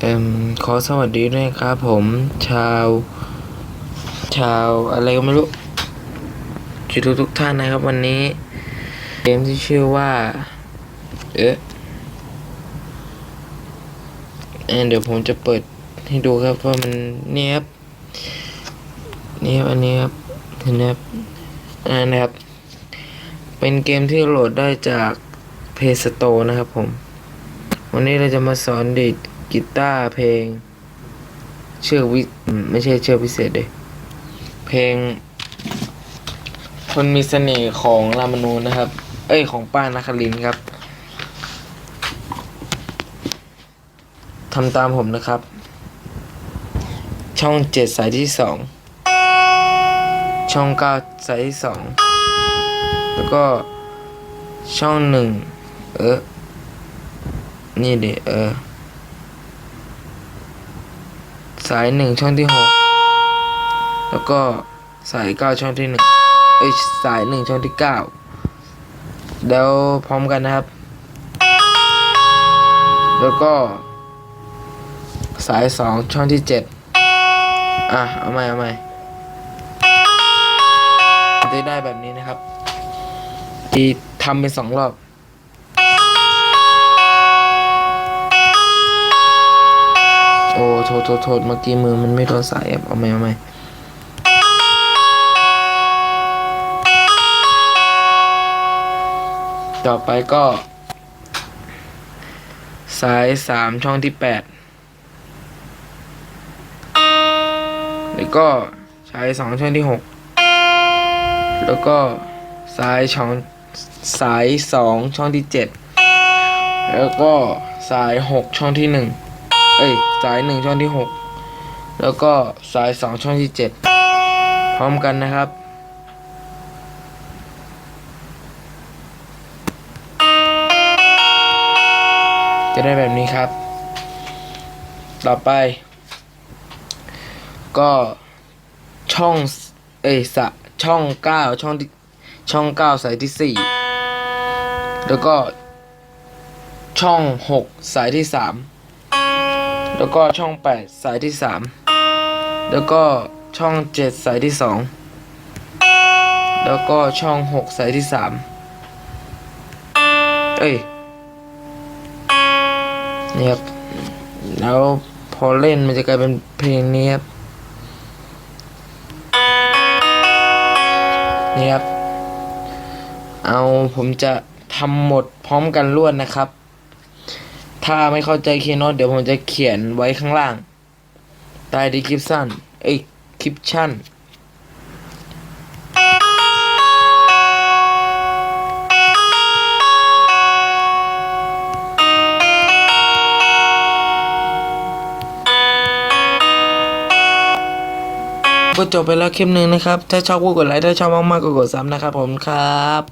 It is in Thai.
เอ่มขอสวัสดีด้วยครับผมชาว ชาวอะไรก็ไม่รู้ทุกทุกทุกท่านนะครับวันนี้ เกมที่ชื่อว่า เอ๊ะเอ่อเดี๋ยวผมจะเปิดให้ดูครับว่ามันเนี่ยครับนี่ครับอันนี้ครับเห็นไหมครับอันนั้นนะครับ เป็นเกมที่โหลดได้จาก Play Store นะครับผม วันนี้เราจะมาสอนดีด กีตาร์เพลง เชือกวิไม่ใช่เชือกพิเศษเลยเพลง คนมีเสน่ห์ของรามนูนนะครับ เอ้ยของป้านาคลินครับทำตามผมนะครับ ช่องเจ็ดสายที่สองช่องเก้าสายที่สองแล้วก็ช่องหนึ่งเออ นี่เดเออ สายหนึ่งช่องที่หกแล้วก็สายเก้าช่องที่หนึ่งเอ้ยสายหนึ่งช่องที่เก้าเดี๋ยวพร้อมกันนะครับ แล้วก็ สายสองช่องที่เจ็ดอะ เอาใหม่เอาใหม่ได้ได้แบบนี้นะครับที่ทำเป็นสองรอบ ษโทษโทษเมื่อกี้มือมันไม่โดนสายแอบเอาไหมเอาไหมต่อไปก็ สายสามช่องที่แปดแล้วก็สายสองช่องที่หกแล้วก็สายช่องสายสองช่องที่เจ็ดแล้วก็สายหกช่องที่หนึ่ง เอ้ยสายหนึ่งช่องที่หกแล้วก็สายสองช่องที่เจ็ดพร้อมกันนะครับจะได้แบบนี้ครับ ต่อไป ก็ช่อง เอ้ยสะช่องเก้าช่องที่ช่องเก้าสายที่สี่แล้วก็ช่องหกสายที่สาม แล้วก็ช่องแปดสายที่สามแล้วก็ช่องเจ็ดสายที่สองแล้วก็ช่องหกสายที่สามเอ้ยนี่ครับ แล้วพอเล่นมันจะกลายเป็นเพลงนี้ครับ นี่ครับ เอาผมจะทำหมดพร้อมกันรวดนะครับ ถ้าไม่เข้าใจคีย์โน้ตเดี๋ยวผมจะเขียนไว้ข้างล่างใต้ดีคลิปสั้นเอ้ยคลิปชั่นก็จบไปแล้วคลิปหนึ่งนะครับ ถ้าชอบก็กดไลค์ ถ้าชอบมากๆก็กดซ้ำนะครับผมครับ